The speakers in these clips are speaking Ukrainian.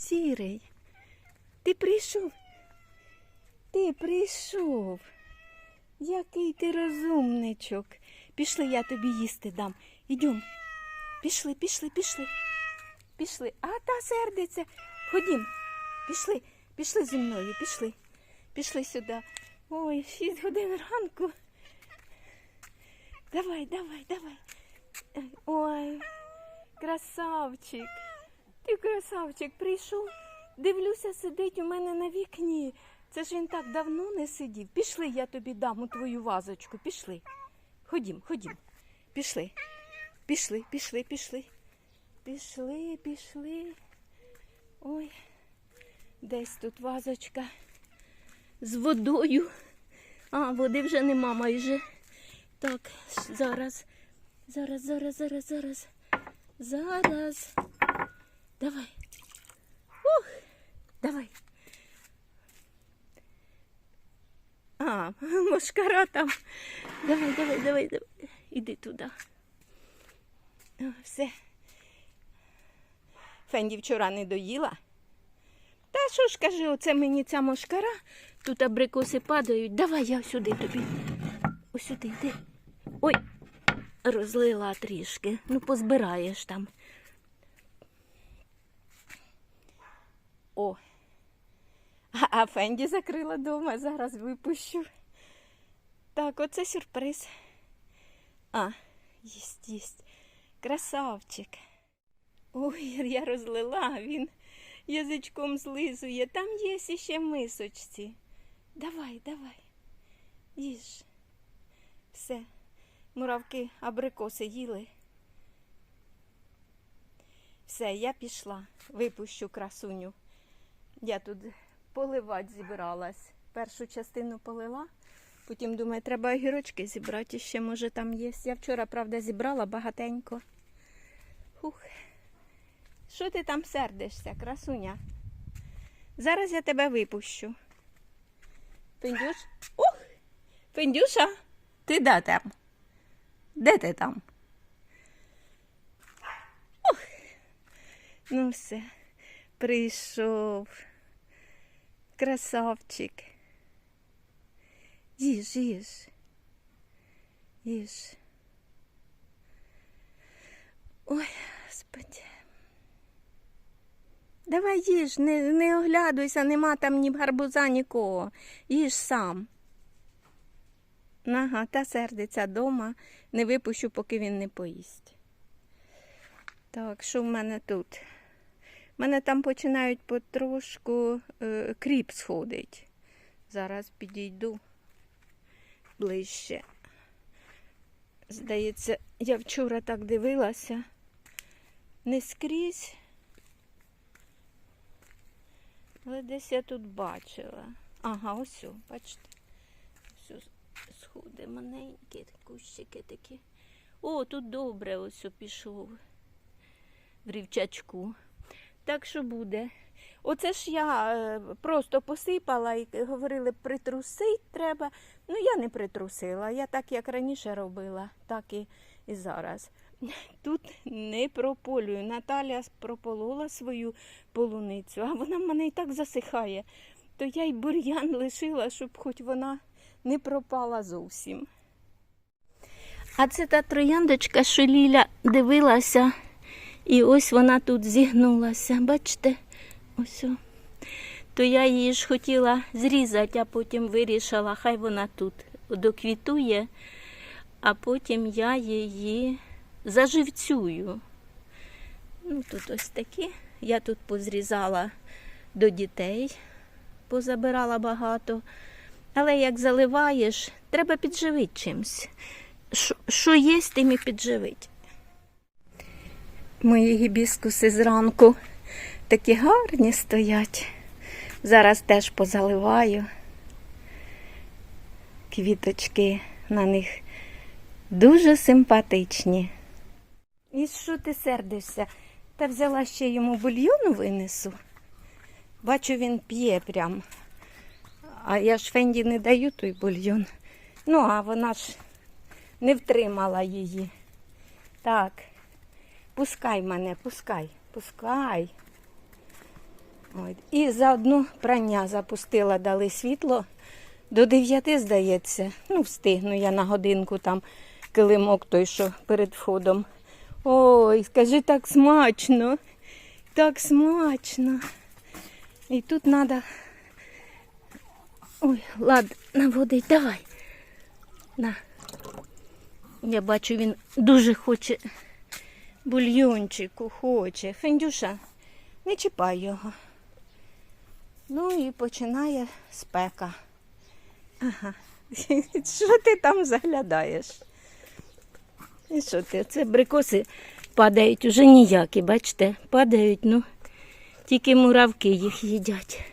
Сірий, ти прийшов? Ти прийшов. Який ти розумничок. Пішли, я тобі їсти дам. Ідем. Пішли, пішли, пішли. Пішли. А та сердиться. Ходім. Пішли, пішли зі мною, пішли. Пішли сюди. Ой, шість годин ранку. Давай, давай, давай. Ой, красавчик. Ти красавчик прийшов. Дивлюся, сидить у мене на вікні. Це ж він так давно не сидів. Пішли, я тобі дам у твою вазочку. Пішли. Ходім, ходім. Пішли. Пішли, пішли, пішли. Пішли, пішли. Ой, десь тут вазочка з водою. А, води вже нема майже. Так, зараз. Зараз, зараз, зараз, зараз. Зараз. Давай. Ух, давай. А, мошкара там. Давай, давай, давай, давай. Іди туди. Все. Фенді вчора не доїла. Та що ж каже, оце мені ця мошкара, тут абрикоси падають. Давай я сюди тобі. Ось сюди, йди. Ой, розлила трішки. Ну, позбираєш там. О. А, Фенді закрила дома, зараз випущу. Так, оце сюрприз. А, їсть, їсть. Красавчик. Ой, я розлила, він язичком злизує. Там є ще мисочці. Давай, давай. Їж. Все. Муравки абрикоси їли. Все, я пішла, випущу красуню. Я тут поливати зібралась. Першу частину полила, потім думаю, треба огірочки зібрати ще, може там є. Я вчора, правда, зібрала багатенько. Хух. Що ти там сердишся, красуня? Зараз я тебе випущу. Пендюш? Ух! Пендюша, ти де там? Де ти там? Ух! Ну все, прийшов. Красавчик. Їж, їж. Їж. Ой, господи. Давай їж, не, не оглядуйся, нема там ні гарбуза, нікого. Їж сам. Ага, та сердиться дома, не випущу, поки він не поїсть. Так, що в мене тут? Мене там починають потрошку е, кріп сходить. Зараз підійду ближче. Здається, я вчора так дивилася. Не скрізь. Але десь я тут бачила. Ага, ось, о, бачите. Ось сходи маленькі, кущики такі. О, тут добре ось о пішов в рівчачку. Так що буде. Оце ж я е, просто посипала і говорили, притрусить треба. Ну, я не притрусила. Я так, як раніше робила, так і, і зараз. Тут не прополюю. Наталя прополола свою полуницю, а вона в мене і так засихає. То я й бур'ян лишила, щоб хоч вона не пропала зовсім. А це та трояндочка, що Ліля дивилася, і ось вона тут зігнулася. Бачите? Ось. То я її ж хотіла зрізати, а потім вирішила, хай вона тут доквітує, а потім я її заживцюю. Ну, тут ось такі. Я тут позрізала до дітей, позабирала багато. Але як заливаєш, треба підживити чимось. Що- є, тим і підживити. Мої гібіскуси зранку такі гарні стоять. Зараз теж позаливаю. Квіточки на них дуже симпатичні. І що ти сердишся? Та взяла ще йому бульйону винесу. Бачу, він п'є прям. А я ж Фенді не даю той бульйон. Ну, а вона ж не втримала її. Так, пускай мене, пускай, пускай. От. І заодно прання запустила, дали світло. До дев'яти, здається. Ну, встигну я на годинку там килимок той, що перед входом. Ой, скажи, так смачно. Так смачно. І тут треба. Ой, лад наводить, давай. На. Я бачу, він дуже хоче бульйончику, хоче. Фендюша, не чіпай його. Ну і починає спека. Ага. Що ти там заглядаєш? І що ти? Це брикоси падають уже ніякі, бачите? Падають, ну, тільки муравки їх їдять.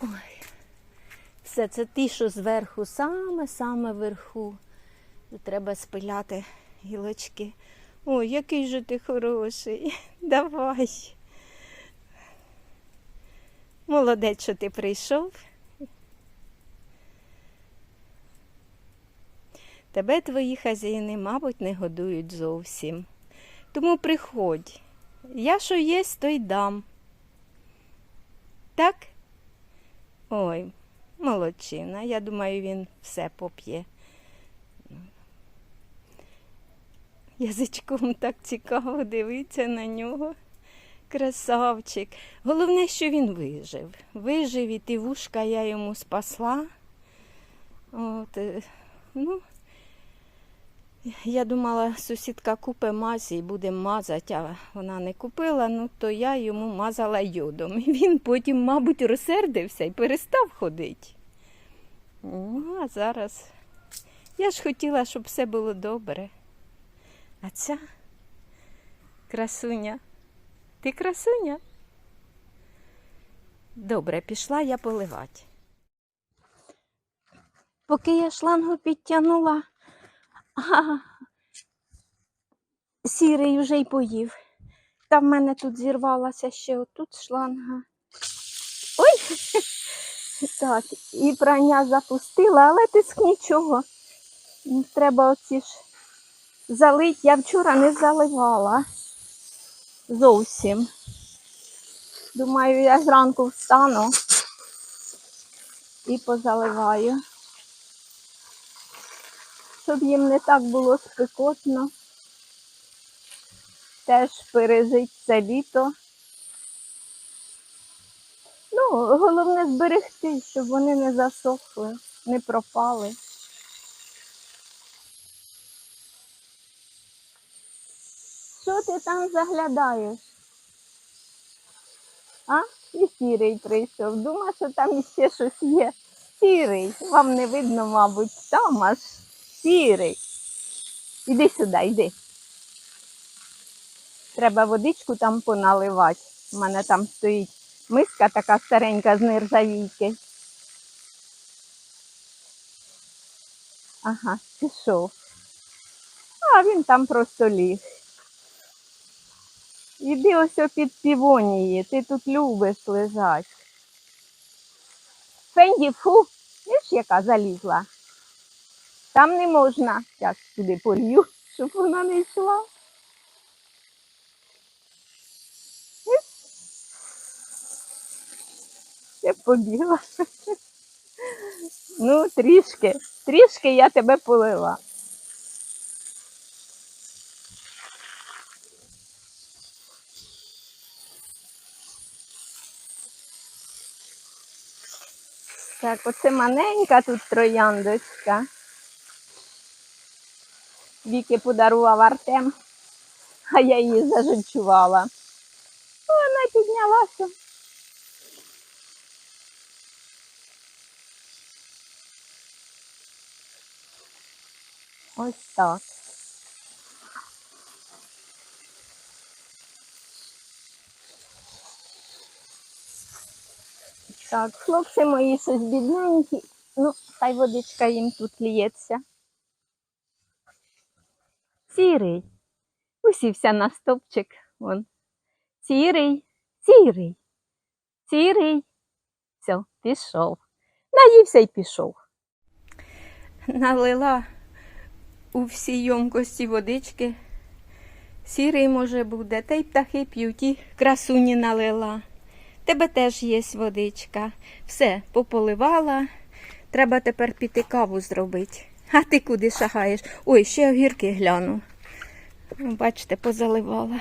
Ой. Все, це ті, що зверху, саме-саме вверху. Тут треба спиляти гілочки. Ой, який же ти хороший. Давай. Молодець, що ти прийшов. Тебе твої хазяїни, мабуть, не годують зовсім. Тому приходь. Я що єсть, то й дам. Так? Ой, молодчина. Я думаю, він все поп'є. Язичком так цікаво дивиться на нього. Красавчик. Головне, що він вижив. Вижив і ті вушка я йому спасла. От, е, ну, я думала, сусідка купить мазі і буде мазати, а вона не купила, ну то я йому мазала йодом. І він потім, мабуть, розсердився і перестав ходити. Ну, а зараз я ж хотіла, щоб все було добре. А ця красуня. Ти красуня? Добре, пішла я поливати. Поки я шлангу підтягнула, а, сірий вже й поїв. Та в мене тут зірвалася ще отут шланга. Ой! Так, і прання запустила, але тиск нічого. Треба оці ж залить. Я вчора не заливала зовсім. Думаю, я зранку встану і позаливаю. Щоб їм не так було спекотно. Теж пережить це літо. Ну, головне зберегти, щоб вони не засохли, не пропали. Що ти там заглядаєш? А? І сірий прийшов. Думаю, що там іще щось є. Сірий. Вам не видно, мабуть, там аж сірий. Іди сюди, йди. Треба водичку там поналивати. У мене там стоїть миска така старенька з нержавійки. Ага, пішов. А він там просто ліг. Іди ось під півонії, ти тут любиш лежать. Фенді, фу, видиш, яка залізла. Там не можна. Зараз туди полью, щоб вона не йшла. Я побігла. Ну, трішки, трішки я тебе полила. Так, оце маленька тут трояндочка. Віки подарував Артем, а я її зажичувала. Вона піднялася. Ось так. Так, хлопці мої щось бідненькі. Ну, хай водичка їм тут ліється. Сірий. Усівся на стопчик. Вон. Сірий, сірий, сірий. Все, пішов. Наївся й пішов. Налила у всі йомкості водички. Сірий може буде, та й птахи п'ють, і красуні налила. Тебе теж є водичка. Все, пополивала. Треба тепер піти каву зробити. А ти куди шагаєш? Ой, ще огірки гляну. Бачите, позаливала.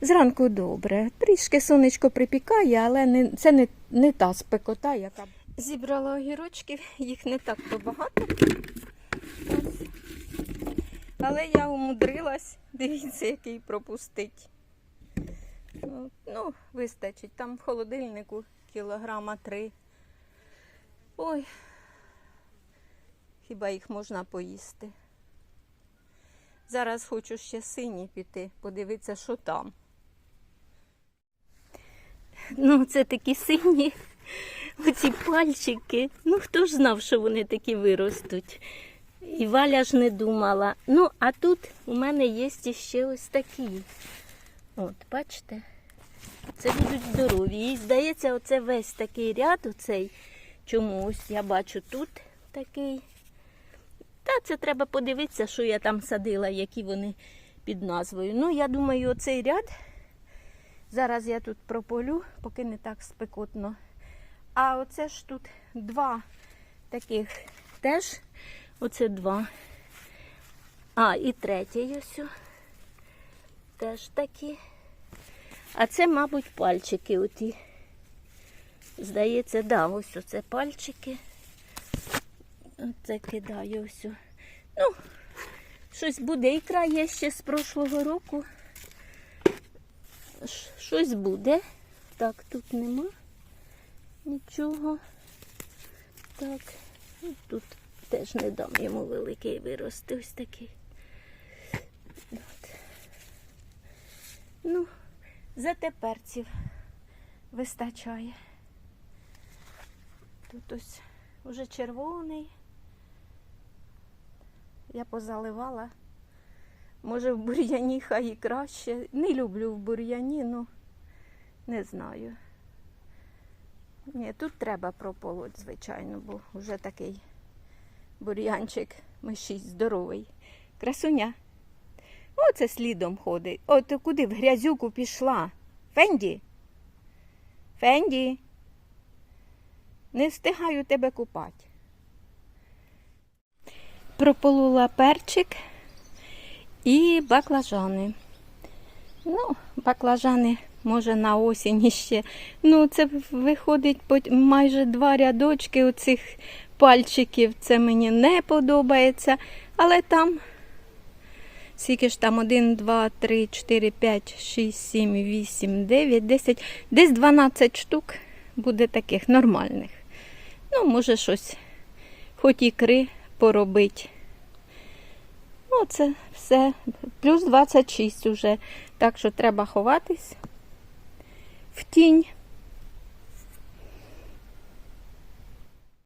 Зранку добре. Трішки сонечко припікає, але не, це не, не та спекота, яка. Зібрала огірочків, їх не так то багато. Але я умудрилась, дивіться, який пропустить. Ну, вистачить. Там в холодильнику кілограма три. Ой, хіба їх можна поїсти? Зараз хочу ще сині піти, подивитися, що там. Ну, це такі сині, оці пальчики. Ну, хто ж знав, що вони такі виростуть. І Валя ж не думала. Ну, а тут у мене є ще ось такі. От, бачите? Це будуть здорові. І здається, оце весь такий ряд, оцей чомусь я бачу тут такий. Та це треба подивитися, що я там садила, які вони під назвою. Ну, я думаю, оцей ряд. Зараз я тут прополю, поки не так спекотно. А оце ж тут два таких теж. Оце два. А, і третій ось. Теж такі. А це, мабуть, пальчики оті. Здається, да, ось оце пальчики. Оце кидаю ось. Ну, щось буде. Ікра є ще з прошлого року. Щось буде. Так, тут нема нічого. Так, тут теж не дам йому великий вирости. Ось такий. От. Ну, зате перців вистачає. Тут ось уже червоний. Я позаливала. Може, в бур'яні хай і краще. Не люблю в бур'яні, ну не знаю. Ні, тут треба прополоть, звичайно, бо вже такий бур'янчик мишість здоровий. Красуня. Оце слідом ходить. О, ти куди в грязюку пішла? Фенді? Фенді? Не встигаю тебе купати. Прополула перчик і баклажани. Ну, баклажани, може, на осінь ще. Ну, це виходить майже два рядочки оцих пальчиків. Це мені не подобається. Але там скільки ж там 1, 2, 3, 4, 5, 6, 7, 8, 9, 10, десь 12 штук буде таких нормальних. Ну, може, щось, хоч ікри поробити. Ну, це все. Плюс 26 уже. Так що треба ховатись в тінь.